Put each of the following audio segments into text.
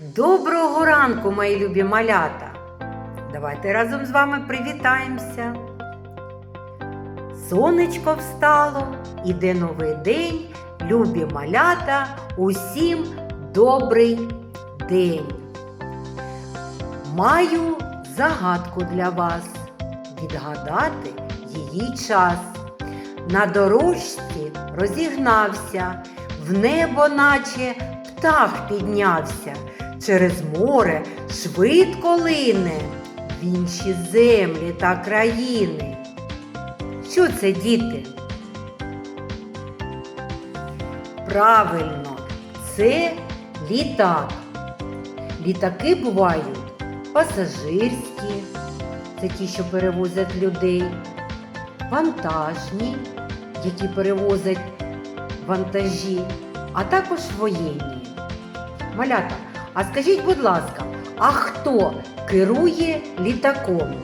Доброго ранку, мої любі малята! Давайте разом з вами привітаємося. Сонечко встало, іде новий день, любі малята, усім добрий день. Маю загадку для вас. Відгадати її час. На дорожці розігнався, в небо, наче птах піднявся, через море швидко лине в інші землі та країни. Що це, діти? Правильно, це літак. Літаки бувають пасажирські, це ті, що перевозять людей, вантажні, які перевозять вантажі, а також воєнні. Малята, а скажіть, будь ласка, а хто керує літаком?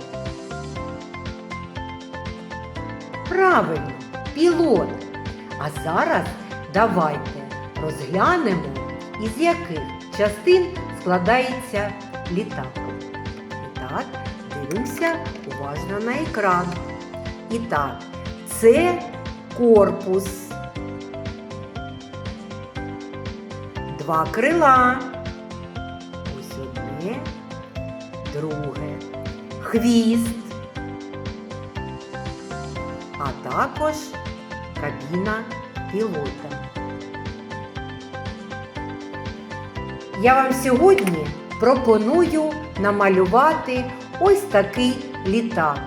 Правильно, пілот. А зараз давайте розглянемо, із яких частин складається літак. І так, дивимося уважно на екран. І так, це корпус. Два крила. Одне, друге. Хвіст. А також кабіна пілота. Я вам сьогодні пропоную намалювати ось такий літак.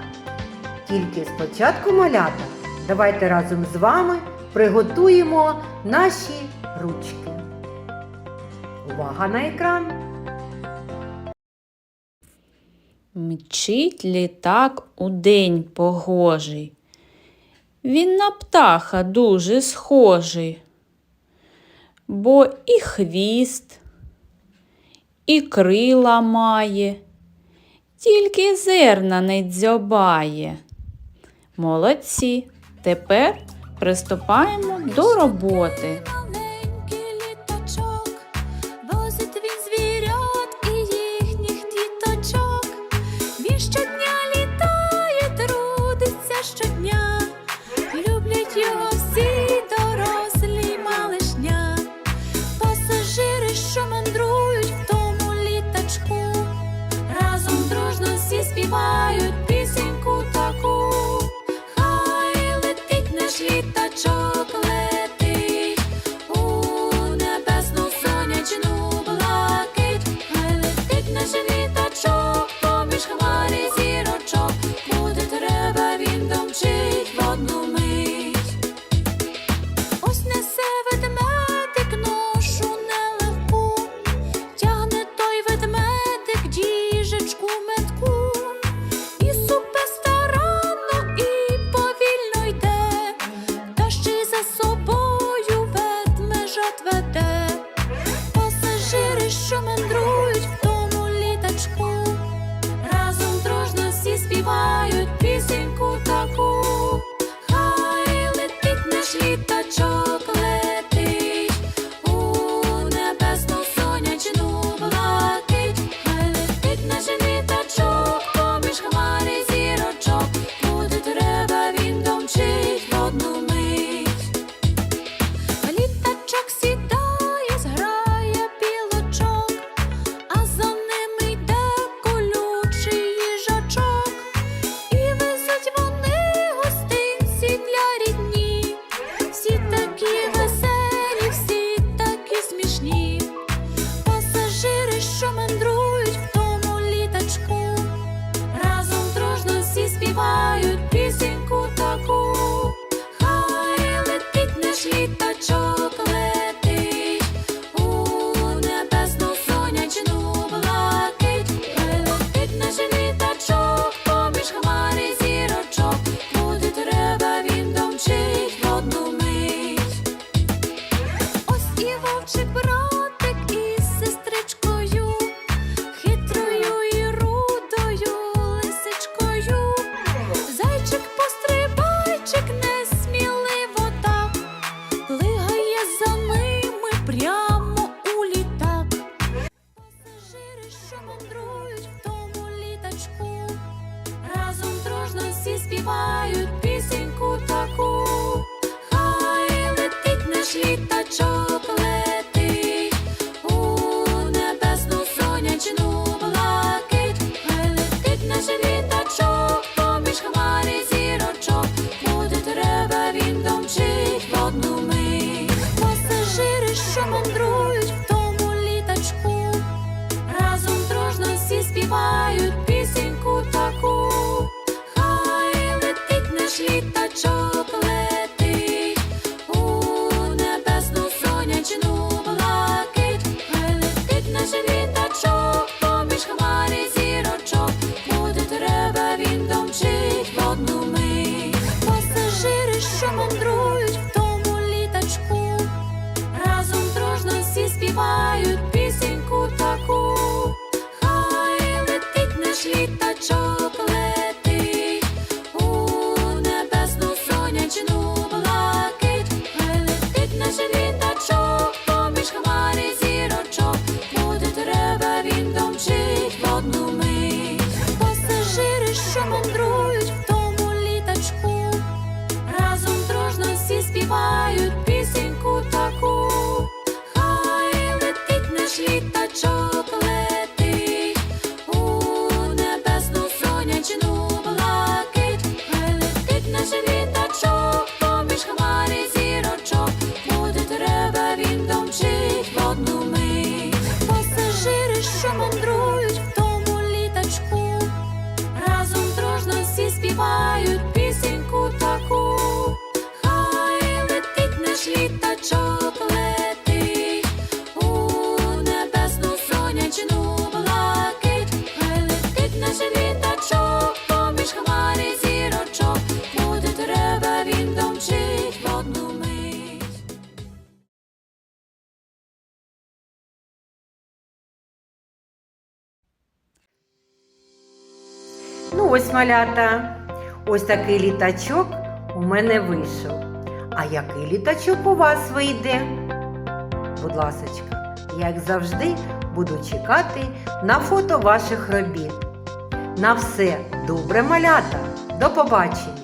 Тільки спочатку малята давайте разом з вами приготуємо наші ручки. Увага на екран! Мчить літак у день погожий. Він на птаха дуже схожий, бо і хвіст, і крила має, тільки зерна не дзьобає. Молодці. Тепер приступаємо до роботи. Щодня. Люблять його всі дорослі малишня. Пасажири, що мандрують в тому літачку, разом дружно всі співають пісеньку таку. Хай летить наш літачок, летить у небесну сонячну блакить. Хай летить наш літачок, поміж хмарі зірочок. Куди треба, всі співають пісеньку таку, хай летить наш літачок. співаю. Ось малята, ось такий літачок у мене вийшов. А який літачок у вас вийде? Будь ласочка, як завжди, буду чекати на фото ваших робіт. На все добре малята! До побачення!